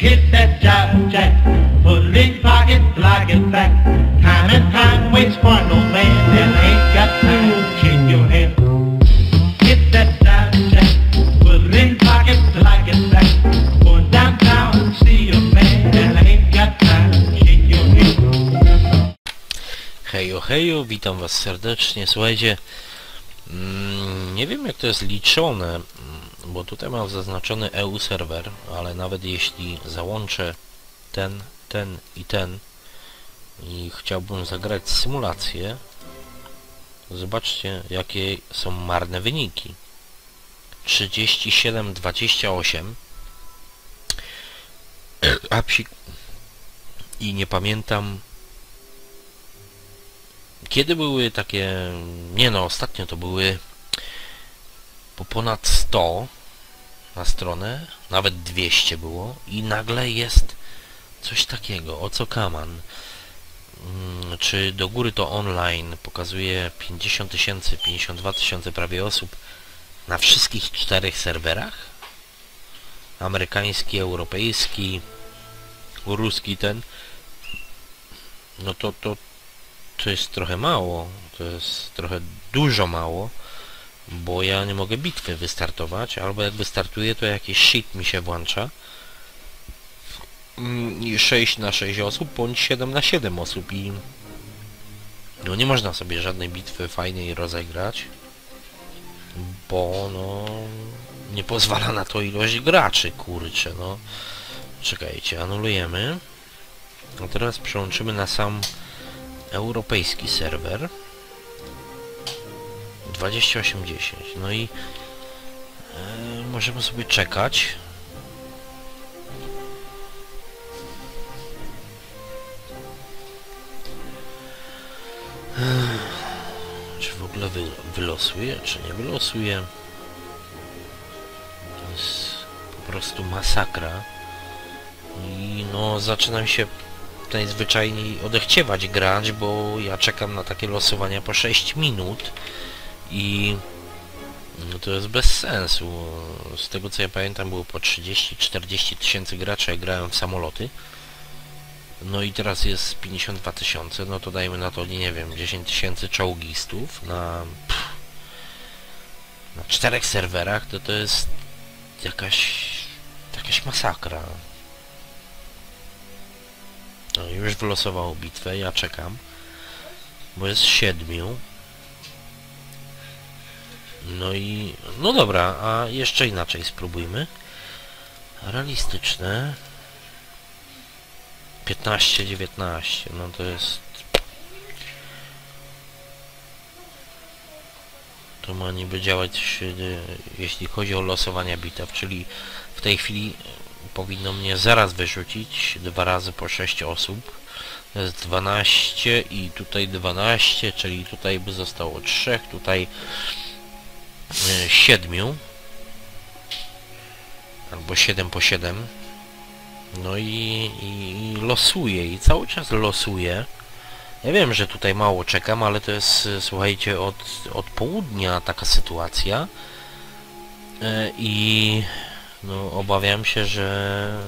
Hit that jive jack, put it in pocket, like it back. Time and time waits for no man, and ain't got time shake your hand. Hit that jive jack, put it in pocket, like it back. Going downtown, see your man, and ain't got time shake your hand. Hejo, hejo, witam was serdecznie. Słuchajcie, mm, nie wiem jak to jest liczone, bo tutaj mam zaznaczony EU serwer, ale nawet jeśli załączę ten, ten i ten i chciałbym zagrać symulację, zobaczcie jakie są marne wyniki. 37-28 a psik i nie pamiętam kiedy były takie... Nie no, ostatnio to były po ponad 100 na stronę, nawet 200 było i nagle jest coś takiego, o co kaman. Mm, Czy do góry to online pokazuje 50 tysięcy, 52 tysiące prawie osób na wszystkich czterech serwerach? Amerykański, europejski, ruski ten. No to, to, to jest trochę mało, to jest trochę dużo mało, bo ja nie mogę bitwy wystartować, albo jak wystartuję, to jakiś shit mi się włącza. Mm, I 6 na 6 osób, bądź 7 na 7 osób i no nie można sobie żadnej bitwy fajnej rozegrać, bo no nie pozwala na to ilość graczy, kurczę, no. Czekajcie, anulujemy. A teraz przełączymy na sam europejski serwer 2810 no i e, możemy sobie czekać. Ech, czy w ogóle wy, wylosuje, czy nie wylosuje? To jest po prostu masakra. I no zaczynam się najzwyczajniej odechciewać grać, bo ja czekam na takie losowania po 6 minut i no to jest bez sensu. Z tego co ja pamiętam było po 30-40 tysięcy graczy, jak grałem w samoloty. No i teraz jest 52 tysiące, no to dajmy na to, nie wiem, 10 tysięcy czołgistów na, pff, na czterech serwerach, to to jest jakaś, jakaś masakra. No, już wylosowało bitwę, ja czekam. Bo jest siedmiu. No i... No dobra, a jeszcze inaczej spróbujmy. Realistyczne. 15-19, no to jest... To ma niby działać, e, jeśli chodzi o losowania bitew, czyli w tej chwili powinno mnie zaraz wyrzucić dwa razy po 6 osób to jest 12 i tutaj 12 czyli tutaj by zostało 3 tutaj 7 albo 7 po 7 no i, i losuję i cały czas losuję ja wiem, że tutaj mało czekam, ale to jest, słuchajcie, od, od południa taka sytuacja. I no obawiam się, że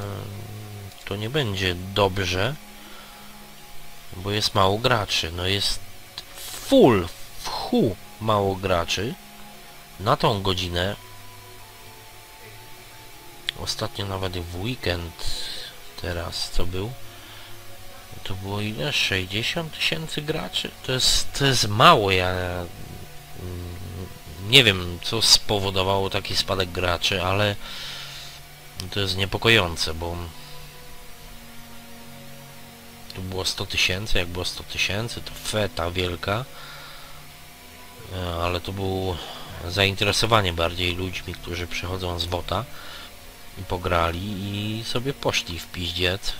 to nie będzie dobrze, bo jest mało graczy. No jest full, w hu mało graczy na tą godzinę. Ostatnio nawet w weekend teraz co był to było ile? 60 tysięcy graczy? To jest, to jest mało, ja mm, nie wiem co spowodowało taki spadek graczy, ale to jest niepokojące, bo tu było 100 tysięcy, jak było 100 tysięcy, to feta wielka, e, ale to było zainteresowanie bardziej ludźmi, którzy przychodzą z WOTA i pograli i sobie poszli w piździec.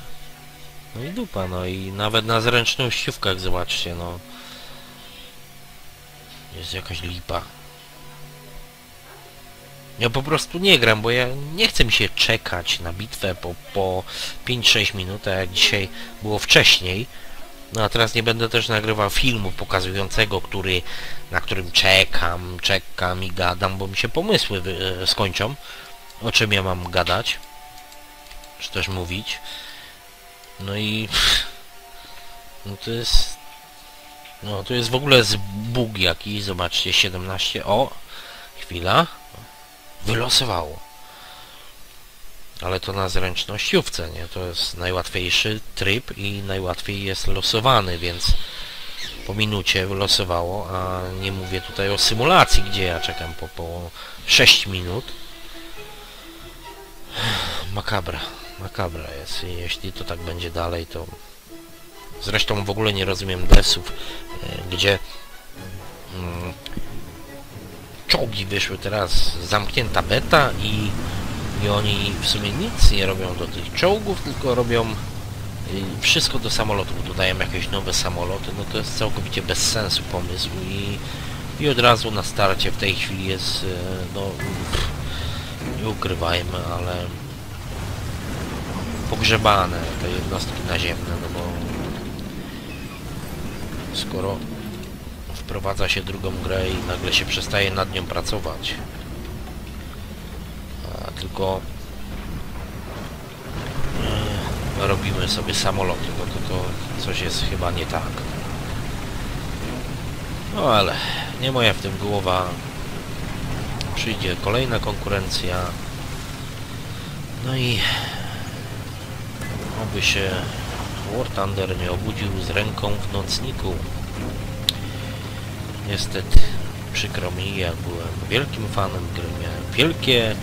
No i dupa, no i nawet na zręcznościówkach zobaczcie, no jest jakaś lipa. Ja po prostu nie gram, bo ja nie chcę mi się czekać na bitwę po, po 5-6 minut, jak dzisiaj było wcześniej. No a teraz nie będę też nagrywał filmu pokazującego, który, na którym czekam, czekam i gadam, bo mi się pomysły e, skończą. O czym ja mam gadać? czy też mówić. No i... No to jest... No to jest w ogóle z bóg jakiś, zobaczcie, 17, o, chwila, wylosowało. Ale to na zręcznościówce, nie? To jest najłatwiejszy tryb i najłatwiej jest losowany, więc po minucie wylosowało, a nie mówię tutaj o symulacji, gdzie ja czekam po, po 6 minut. Makabra, makabra jest. I jeśli to tak będzie dalej, to... Zresztą w ogóle nie rozumiem devsów, e, gdzie mm, czołgi wyszły teraz, zamknięta beta i, i oni w sumie nic nie robią do tych czołgów, tylko robią y, wszystko do samolotów, dodają jakieś nowe samoloty, no to jest całkowicie bez sensu pomysł i, i od razu na starcie w tej chwili jest, e, no, pff, nie ukrywajmy, ale pogrzebane te jednostki naziemne, no bo skoro wprowadza się drugą grę i nagle się przestaje nad nią pracować, tylko e, robimy sobie samoloty, no to, to coś jest chyba nie tak. No ale nie moja w tym głowa. Przyjdzie kolejna konkurencja. No i oby się War Thunder nie obudził z ręką w nocniku. Niestety, przykro mi, ja byłem wielkim fanem gry, miałem wielkie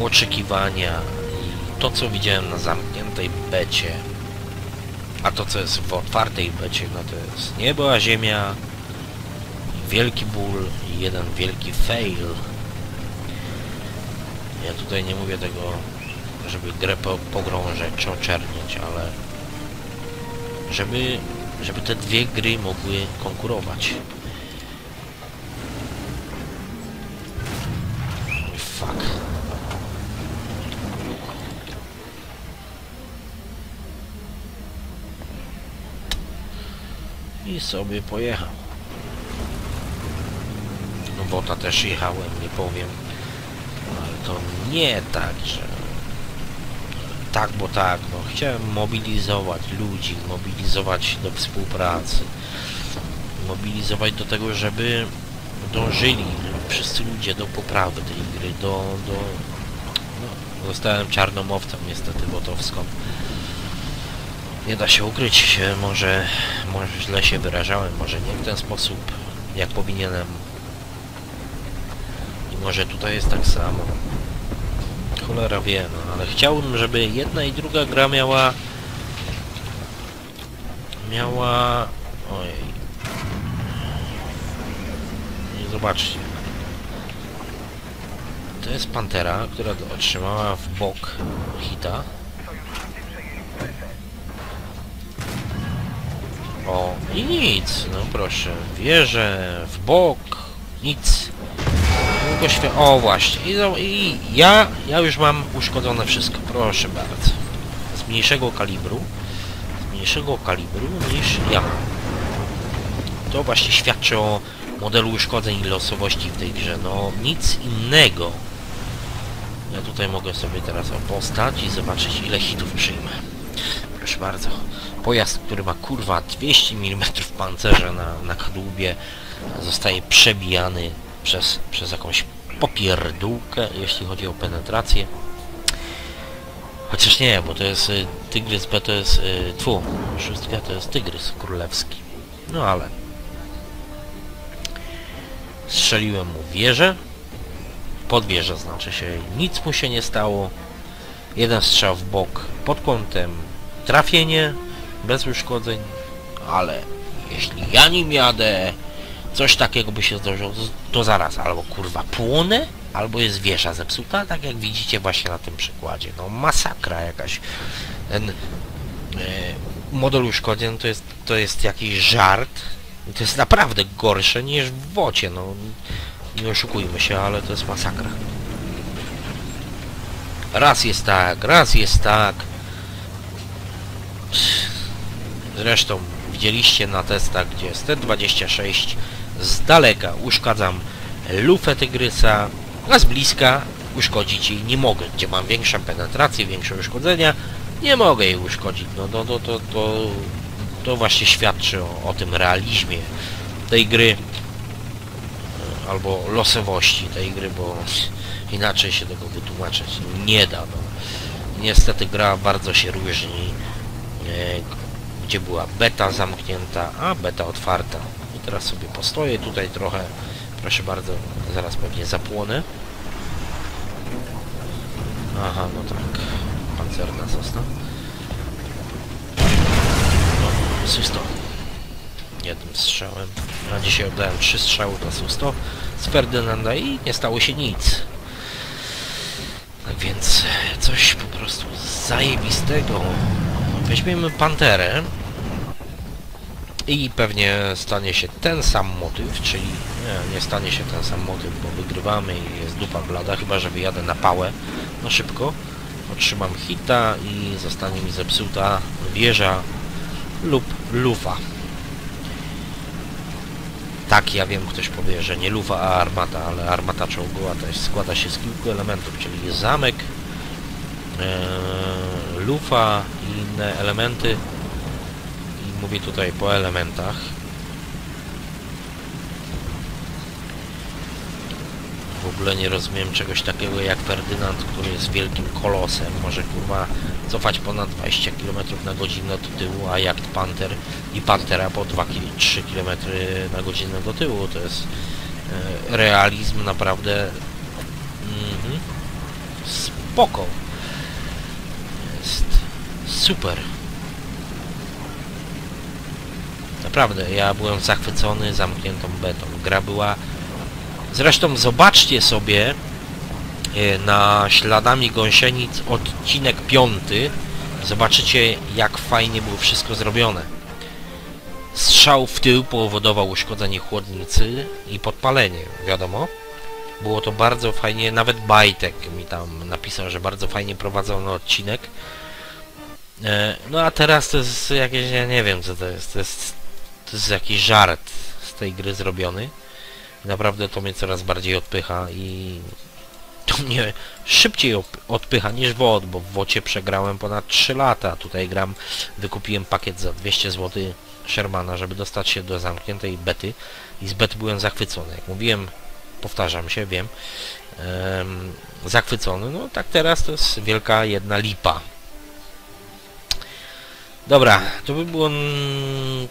oczekiwania i to, co widziałem na zamkniętej becie, a to, co jest w otwartej becie, no to jest niebo a ziemia, wielki ból i jeden wielki fail. Ja tutaj nie mówię tego, żeby grę po, pogrążać czy oczerniać, ale żeby, żeby te dwie gry mogły konkurować. Fuck. I sobie pojechał. No bota też jechałem, nie powiem. Ale to nie tak, że tak, bo tak, no chciałem mobilizować ludzi, mobilizować do współpracy, mobilizować do tego, żeby dążyli wszyscy ludzie do poprawy tej gry, do... do no, zostałem czarną owcą niestety botowską. Nie da się ukryć, może, może źle się wyrażałem, może nie w ten sposób, jak powinienem. I może tutaj jest tak samo. Cholera wie, no ale chciałbym, żeby jedna i druga gra miała... Miała... Ojej. Zobaczcie. To jest Pantera, która otrzymała w bok hita. I nic, no proszę. Wieżę, w bok, nic. Świe... O, właśnie. I, I ja, ja już mam uszkodzone wszystko, proszę bardzo. Z mniejszego kalibru. Z mniejszego kalibru niż ja. To właśnie świadczy o modelu uszkodzeń i losowości w tej grze. No, nic innego. Ja tutaj mogę sobie teraz postać i zobaczyć ile hitów przyjmę. Proszę bardzo. Pojazd, który ma kurwa 200 mm pancerza na, na zostaje przebijany przez, przez jakąś popierdółkę, jeśli chodzi o penetrację. Chociaż nie, bo to jest y, Tygrys B to jest... Y, tfu, szóstka to jest Tygrys Królewski. No ale... Strzeliłem mu wieżę. Pod wieżę znaczy się, nic mu się nie stało. Jeden strzał w bok pod kątem trafienie, bez uszkodzeń, ale jeśli ja nim jadę, coś takiego by się zdarzyło, to zaraz albo kurwa płonę, albo jest wieża zepsuta, tak jak widzicie właśnie na tym przykładzie. No masakra jakaś. Ten e, model uszkodzeń to jest, to jest jakiś żart. To jest naprawdę gorsze niż w wocie, no. Nie oszukujmy się, ale to jest masakra. Raz jest tak, raz jest tak. Zresztą widzieliście na testach, gdzie jest T26 z daleka uszkadzam lufę tygrysa, a z bliska uszkodzić jej nie mogę. Gdzie mam większą penetrację, większe uszkodzenia, nie mogę jej uszkodzić. No to, to, to, to, to właśnie świadczy o, o tym realizmie tej gry e, albo losowości tej gry, bo inaczej się tego wytłumaczyć nie da. No. Niestety gra bardzo się różni, e, gdzie była beta zamknięta, a beta otwarta. I teraz sobie postoję tutaj trochę, proszę bardzo, zaraz pewnie zapłonę. Aha, no tak, pancerna sosna. No, Susto. Jednym strzałem. Na dzisiaj oddałem trzy strzały dla Susto z Ferdynanda i nie stało się nic. Tak więc coś po prostu zajebistego. Weźmiemy Panterę i pewnie stanie się ten sam motyw, czyli nie, nie stanie się ten sam motyw, bo wygrywamy i jest dupa blada, chyba że wyjadę na pałę, no szybko. Otrzymam hita i zostanie mi zepsuta wieża lub lufa. Tak, ja wiem, ktoś powie, że nie lufa, a armata, ale armata czołgowa też składa się z kilku elementów, czyli zamek, e, lufa inne elementy. I mówię tutaj po elementach. W ogóle nie rozumiem czegoś takiego jak Ferdynand, który jest wielkim kolosem. Może kurwa cofać ponad 20 km na godzinę do tyłu, a jak Panther i Panthera po 2-3 km na godzinę do tyłu. To jest e, realizm naprawdę mhm, spoko. Super. Naprawdę, ja byłem zachwycony zamkniętą betą. Gra była... Zresztą zobaczcie sobie e, na śladami gąsienic odcinek piąty. Zobaczycie jak fajnie było wszystko zrobione. Strzał w tył powodował uszkodzenie chłodnicy i podpalenie, wiadomo. Było to bardzo fajnie, nawet Bajtek mi tam napisał, że bardzo fajnie prowadzony odcinek. E, No a teraz to jest jakieś, ja nie wiem co to jest, to jest, to jest jakiś żart z tej gry zrobiony. Naprawdę to mnie coraz bardziej odpycha i to mnie szybciej odpycha niż WOD, bo w WOCie przegrałem ponad 3 lata. Tutaj gram, wykupiłem pakiet za 200 zł Shermana, żeby dostać się do zamkniętej bety i z bety byłem zachwycony. Jak mówiłem, powtarzam się, wiem, em, zachwycony. No tak teraz to jest wielka jedna lipa. Dobra, to by było mm,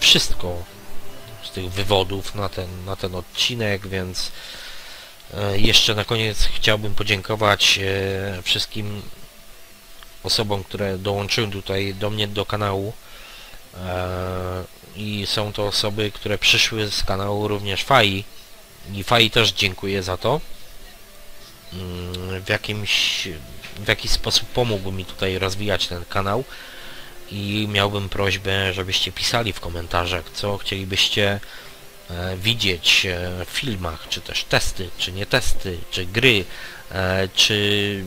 wszystko z tych wywodów na ten, na ten odcinek, więc e, jeszcze na koniec chciałbym podziękować e, wszystkim osobom, które dołączyły tutaj do mnie do kanału. E, i są to osoby, które przyszły z kanału również Fai. I Fai też dziękuję za to. Mm, w jakimś w jakiś sposób pomógł mi tutaj rozwijać ten kanał i miałbym prośbę, żebyście pisali w komentarzach, co chcielibyście e, widzieć e, w filmach, czy też testy, czy nie testy, czy gry, e, czy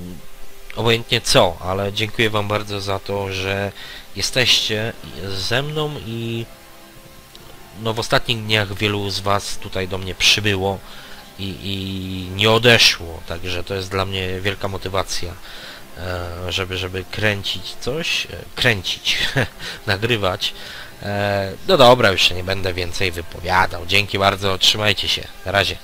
obojętnie co, ale dziękuję Wam bardzo za to, że jesteście ze mną i no w ostatnich dniach wielu z Was tutaj do mnie przybyło i, i nie odeszło, także to jest dla mnie wielka motywacja żeby, żeby kręcić coś, e, kręcić, nagrywać. E, No dobra, już się nie będę więcej wypowiadał. Dzięki bardzo, trzymajcie się. Na razie.